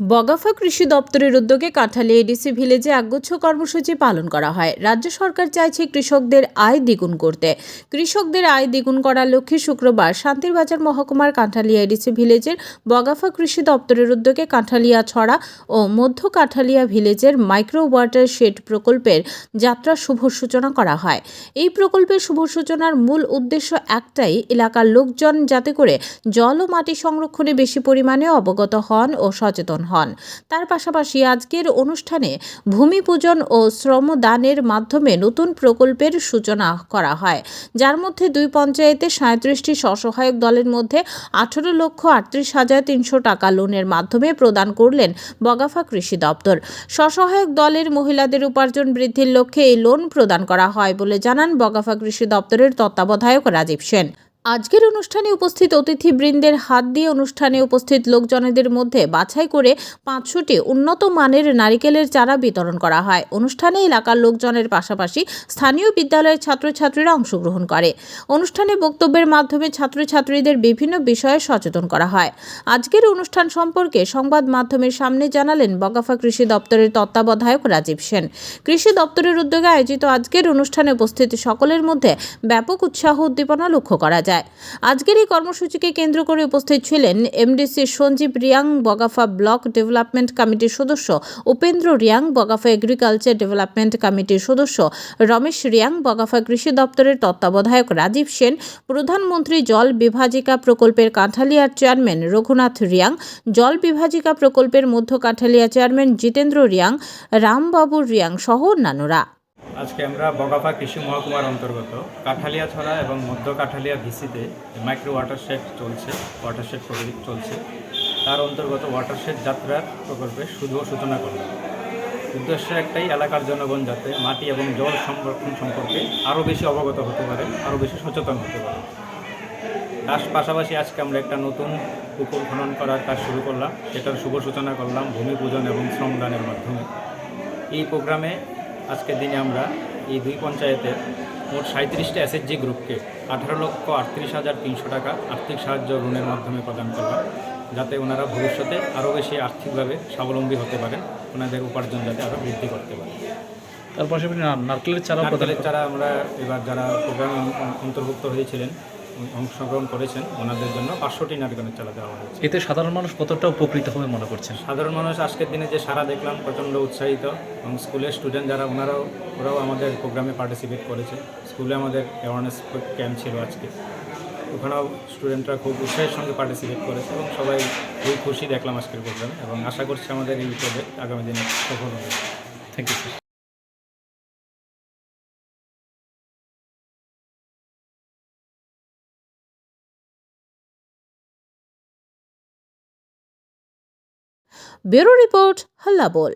বগাফা কৃষি দপ্তরের উদ্যোগে কাঁঠালী এডিসি ভিলেজে একগুচ্ছ কর্মসূচি পালন করা হয়। রাজ্য সরকার চাইছে কৃষকদের আয় দ্বিগুণ করতে। কৃষকদের আয় দ্বিগুণ করার লক্ষ্যে শুক্রবার শান্তিরবাজার মহকুমার কাঁঠালিয়া এডিসি ভিলেজের বগাফা কৃষি দপ্তরের উদ্যোগে কাঁঠালিয়া ছড়া ও মধ্য কাঁঠালিয়া ভিলেজের মাইক্রো ওয়াটার শেড প্রকল্পের যাত্রা শুভ সূচনা করা হয়। এই প্রকল্পের শুভ সূচনার মূল উদ্দেশ্য একটাই, এলাকার লোকজন যাতে করে জল ও মাটি সংরক্ষণে বেশি পরিমাণে অবগত হন ও সচেতন হন। তার পাশাপাশি আজকের অনুষ্ঠানে ভূমি পূজন ও শ্রমদানের মাধ্যমে নতুন প্রকল্পের সূচনা করা হয়। যার মধ্যে দুই পঞ্চায়েতে সাঁত্রিশটি স্বসহায়ক দলের মধ্যে আঠারো লক্ষ আটত্রিশ হাজার তিনশো টাকা লোনের মাধ্যমে প্রদান করলেন বগাফা কৃষি দপ্তর। স্বসহায়ক দলের মহিলাদের উপার্জন বৃদ্ধির লক্ষ্যে এই লোন প্রদান করা হয় বলে জানান বগাফা কৃষি দপ্তরের তত্ত্বাবধায়ক রাজীব সেন। আজকের অনুষ্ঠানে উপস্থিত অতিথিবৃন্দের হাত দিয়ে অনুষ্ঠানে উপস্থিত লোকজনেদের মধ্যে বাছাই করে পাঁচশোটি উন্নত মানের নারিকেলের চারা বিতরণ করা হয়। অনুষ্ঠানে এলাকার লোকজনের পাশাপাশি স্থানীয় বিদ্যালয়ের ছাত্রছাত্রীরা অংশগ্রহণ করে। অনুষ্ঠানে বক্তব্যের মাধ্যমে ছাত্রছাত্রীদের বিভিন্ন বিষয়ে সচেতন করা হয়। আজকের অনুষ্ঠান সম্পর্কে সংবাদ মাধ্যমের সামনে জানালেন বগাফা কৃষি দপ্তরের তত্ত্বাবধায়ক রাজীব সেন। কৃষি দপ্তরের উদ্যোগে আয়োজিত আজকের অনুষ্ঠানে উপস্থিত সকলের মধ্যে ব্যাপক উৎসাহ উদ্দীপনা লক্ষ্য করা যায়। আজকের এই কর্মসূচিকে কেন্দ্র করে উপস্থিত ছিলেন MDC Sanjib Reang Bagafa block development কমিটির সদস্য, উপেন্দ্র রিয়াং বগাফা এগ্রিকালচার ডেভেলপমেন্ট কমিটির সদস্য, রমেশ রিয়াং বগাফা কৃষি দপ্তরের তত্ত্বাবধায়ক রাজীব সেন, প্রধানমন্ত্রী জল বিভাজিকা প্রকল্পের কাঁঠালিয়ার চেয়ারম্যান রঘুনাথ রিয়াং, জল বিভাজিকা প্রকল্পের মধ্য কাঁঠালিয়া চেয়ারম্যান জিতেন্দ্র রিয়াং, রামবাবু রিয়াং সহ অন্যান্যরা। আজকে আমরা বগাফা কৃষি মহকুমার অন্তর্গত কাঠালিয়া ছড়া এবং মধ্য কাঠালিয়া ভিসিতে মাইক্রো ওয়াটারশেড চলছে ওয়াটার ওয়াটারশেড প্রকল্প চলছে। তার অন্তর্গত ওয়াটার ওয়াটারশেড যাত্রার প্রকল্পে শুধু সূচনা করলাম উদ্দেশ্য একটাই, এলাকার জনগণ যাতে মাটি এবং জল সংরক্ষণ সম্পর্কে আরও বেশি অবগত হতে পারে, আরও বেশি সচেতন হতে পারে। তার পাশাপাশি আজকে আমরা একটা নতুন পুকুর খনন করার কাজ শুরু করলাম। সেটার শুভ সূচনা করলাম, ভূমি পূজন এবং শ্রমদানের মাধ্যমে। এই প্রোগ্রামে আজকের দিনে আমরা এই দুই পঞ্চায়েতের মোট সাঁত্রিশটা এসএসজি গ্রুপকে আঠারো লক্ষ আটত্রিশ হাজার তিনশো টাকা আর্থিক সাহায্য ঋণের মাধ্যমে প্রদান করলাম যাতে ওনারা ভবিষ্যতে আরও বেশি আর্থিকভাবে স্বাবলম্বী হতে পারেন ওনাদের উপার্জন যাতে আরও বৃদ্ধি করতে পারে। তার পাশাপাশি নারকেলের চারা নারকেলের চারা আমরা এবার যারা প্রোগ্রামে অন্তর্ভুক্ত হয়েছিলেন অংশগ্রহণ করেছেন ওনাদের জন্য পাঁচশোটি নারকেলের চারা দেওয়া হয়েছে। এতে সাধারণ মানুষ কতটা উপকৃত হবে মনে করছেন? সাধারণ মানুষ আজকের দিনে যে সারা দেখলাম প্রচণ্ড উৎসাহিত এবং স্কুলের স্টুডেন্ট যারা ওনারাও ওরাও আমাদের প্রোগ্রামে পার্টিসিপেট করেছে। স্কুলে আমাদের অ্যাওয়ারনেস ক্যাম্প ছিল আজকে। ওখানেও স্টুডেন্টরা খুব উৎসাহের সঙ্গে পার্টিসিপেট করেছে এবং সবাই খুবই খুশি দেখলাম আজকের প্রোগ্রামে এবং আশা করছি আমাদের এই প্রজেক্ট আগামী দিনে সফল হবে। থ্যাংক ইউ ব্যুরো রিপোর্ট হাল্লা বল।